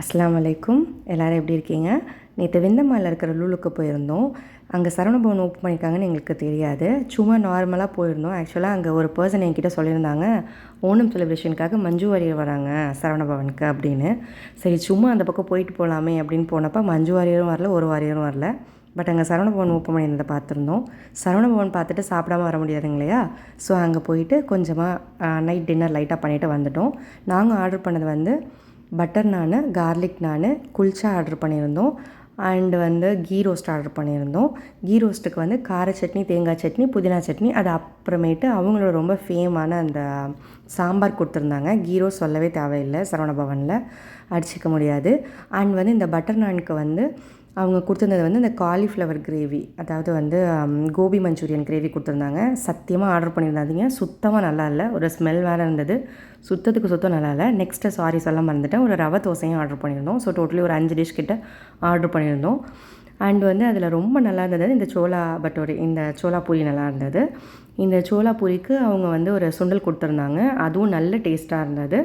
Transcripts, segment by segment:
அஸ்லாம் அலைக்கும் எல்லோரும் எப்படி இருக்கீங்க? நேற்று வெந்தமாலில் இருக்கிற லூலுக்கு போயிருந்தோம். அங்கே சரவணபவன் ஓப்பன் பண்ணியிருக்காங்கன்னு எங்களுக்கு தெரியாது. சும்மா நார்மலாக போயிருந்தோம். ஆக்சுவலாக அங்கே ஒரு பர்சன் என்கிட்ட சொல்லியிருந்தாங்க. ஓணம் செலிப்ரேஷனுக்காக மஞ்சு வாரியர் வராங்க சரவணபவனுக்கு அப்படின்னு. சரி சும்மா அந்த பக்கம் போயிட்டு போகலாமே அப்படின்னு போனப்போ மஞ்சு வாரியரும் வரல ஒரு வாரியரும் வரல. பட் அங்கே சரவணபவன் ஓப்பன் பண்ணியிருந்ததை பார்த்துருந்தோம். சரவணபவன் பார்த்துட்டு சாப்பிடாம வர முடியாதுங்க இல்லையா ஸோ அங்கே போயிட்டு கொஞ்சமாக நைட் டின்னர் லைட்டாக பண்ணிவிட்டு வந்துட்டோம். நாங்கள் ஆர்டர் பண்ணது வந்து butter naan garlic naan kulcha order பண்ணியிருந்தோம். அண்டு வந்து கீ ரோஸ்ட் ஆர்டர் பண்ணியிருந்தோம். கீ ரோஸ்ட்டுக்கு வந்து கார சட்னி தேங்காய் சட்னி புதினா சட்னி அது அப்புறமேட்டு அவங்களோட ரொம்ப ஃபேமான அந்த சாம்பார் கொடுத்துருந்தாங்க. கீ ரோஸ் சொல்லவே தேவையில்லை சரவணபவனில் அடிச்சிக்க முடியாது. அண்ட் வந்து இந்த பட்டர் நான்க்கு வந்து அவங்க கொடுத்துருந்தது வந்து இந்த காலிஃப்ளவர் கிரேவி அதாவது வந்து கோபி மஞ்சூரியன் கிரேவி கொடுத்துருந்தாங்க. சத்தியமாக ஆர்டர் பண்ணியிருந்தாதீங்க. சுத்தமாக நல்லா இல்லை. ஒரு ஸ்மெல் வேறு இருந்தது. சுத்தத்துக்கு சுத்தம் நல்லா இல்லை. நெக்ஸ்ட்டு சாரி சொல்ல மறந்துட்டேன். ஒரு ரவை தோசையும் ஆர்டர் பண்ணியிருந்தோம். ஸோ டோட்டலி ஒரு அஞ்சு டிஷ் கிட்ட ஆர்டர் பண்ணியிருந்தோம். அண்ட் வந்து அதில் ரொம்ப நல்லா இருந்தது இந்த சோளா பட்டோரி இந்த சோளா பூரி நல்லா இருந்தது. இந்த சோளா பூரிக்கு அவங்க வந்து ஒரு சுண்டல் கொடுத்துருந்தாங்க. அதுவும் நல்ல டேஸ்ட்டாக இருந்தது.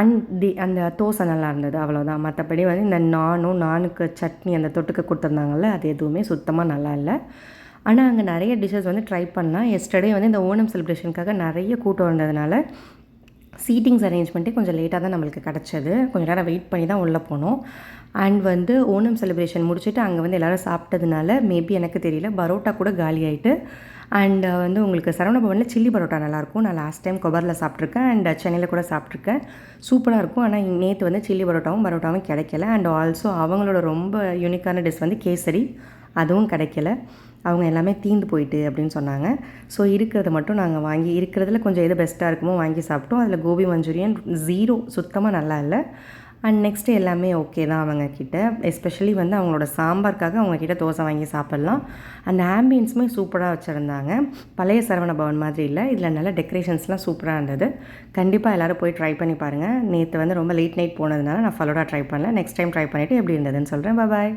அண்ட் தி அந்த தோசை நல்லா இருந்தது அவ்வளோதான் மற்றபடி வந்து இந்த நானும் நானுக்கு சட்னி அந்த தொட்டுக்க கொடுத்துருந்தாங்கல்ல அது எதுவுமே சுத்தமாக நல்லா இல்லை. ஆனால் அங்கே நிறைய டிஷ்ஷஸ் வந்து ட்ரை பண்ணலாம் எஸ்டர்டே வந்து இந்த ஓணம் செலிப்ரேஷனுக்காக நிறைய கூட்டம் இருந்ததுனால சீட்டிங்ஸ் அரேஞ்ச்மெண்ட்டே கொஞ்சம் லேட்டாக தான் நம்மளுக்கு கிடச்சது. கொஞ்சம் நேரம் வெயிட் பண்ணி தான் உள்ளே போனோம். அண்ட் வந்து ஓணம் செலிப்ரேஷன் முடிச்சுட்டு அங்கே வந்து எல்லோரும் சாப்பிட்டதுனால மேபி எனக்கு தெரியல பரோட்டா கூட காலி ஆயிட்டு. அண்ட் வந்து உங்களுக்கு சரவணபவனில் சில்லி பரோட்டா நல்லாயிருக்கும். நான் லாஸ்ட் டைம் கொபரில் சாப்பிட்ருக்கேன் அண்ட் சென்னையில் கூட சாப்பிட்ருக்கேன் சூப்பராக இருக்கும். ஆனால் நேற்று வந்து சில்லி பரோட்டாவும் பரோட்டாவும் கிடைக்கல. அண்ட் ஆல்சோ அவங்களோட ரொம்ப யூனிக்கான டிஷ் வந்து கேசரி. அதுவும் கிடைக்கல. அவங்க எல்லாமே தீந்து போயிட்டு அப்படின்னு சொன்னாங்க. ஸோ இருக்கிறத மட்டும் நாங்கள் வாங்கி இருக்கிறதுல கொஞ்சம் எது பெஸ்ட்டாக இருக்குமோ வாங்கி சாப்பிட்டோம். அதில் கோபி மஞ்சூரியன் ஜீரோ சுத்தமாக நல்லா இல்லை. அண்ட் நெக்ஸ்ட்டு எல்லாமே ஓகே தான் அவங்கக்கிட்ட எஸ்பெஷலி வந்து அவங்களோட சாம்பாருக்காக அவங்கக்கிட்ட தோசை வாங்கி சாப்பிட்லாம். அந்த ஆம்பியன்ஸுமே சூப்பராக வச்சுருந்தாங்க. பழைய சரவண பவன் மாதிரி இல்லை. இதில் நல்ல டெக்கரேஷன்ஸ்லாம் சூப்பராக இருந்தது. கண்டிப்பாக எல்லோரும் போய் ட்ரை பண்ணி பாருங்கள் நேற்று வந்து ரொம்ப லேட் நைட் போனதுனால நான் ஃபலோடா ட்ரை பண்ணல. நெக்ஸ்ட் டைம் ட்ரை பண்ணிவிட்டு எப்படி இருந்ததுன்னு சொல்கிறேன் பாய்